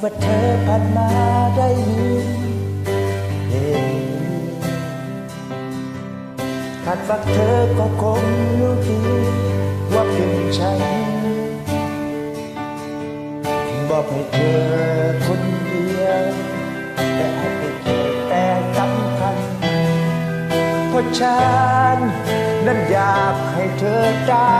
ว่าเธอผ่านมาได้ยินเห็นคาดว่าเธอก็คงรู้ดีว่าเป็นฉันบอกให้เธอคนเดียวแต่อาจเป็นเธอแต่สำคัญเพราะฉันนั้นอยากให้เธอได้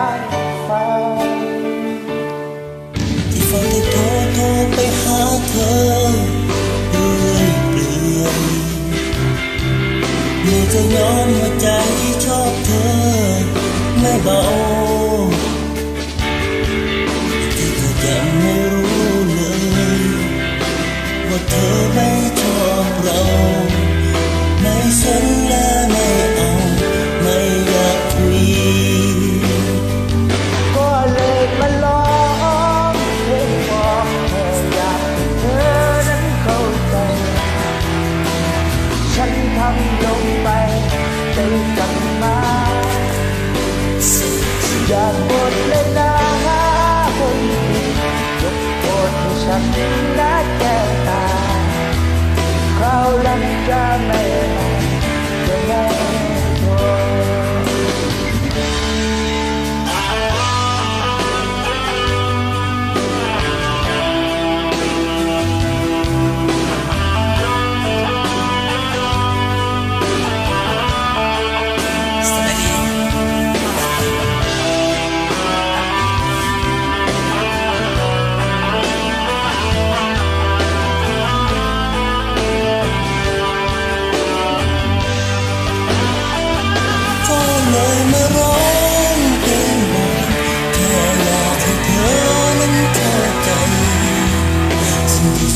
อยากบทเลยนะคนผิดยกโทษให้ฉันนะแก้วตาคราวหลังจะไม่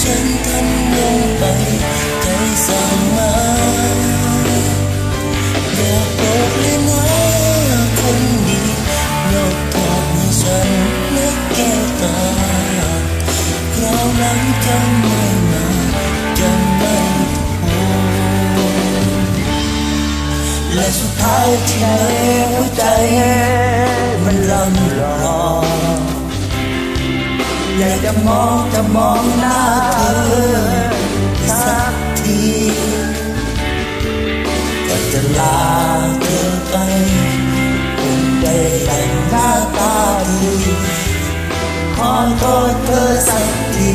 ฉันทำลงไปใจสั่งมาอยากบอกเลยนะคนดียกโทษให้ฉันและแก้วตาคราวหลังจะไม่มาจะไม่โทษและสุดท้ายที่ในหัวใจมันลำลอง อยากจะมองจะมองหน้าเธอสักทีก็จะลาเธอไปคงได้แต่งหน้าตาดีขอโทษเธอสักที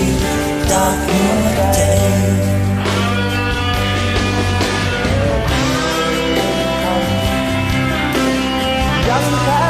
จากหัวใจยังแค่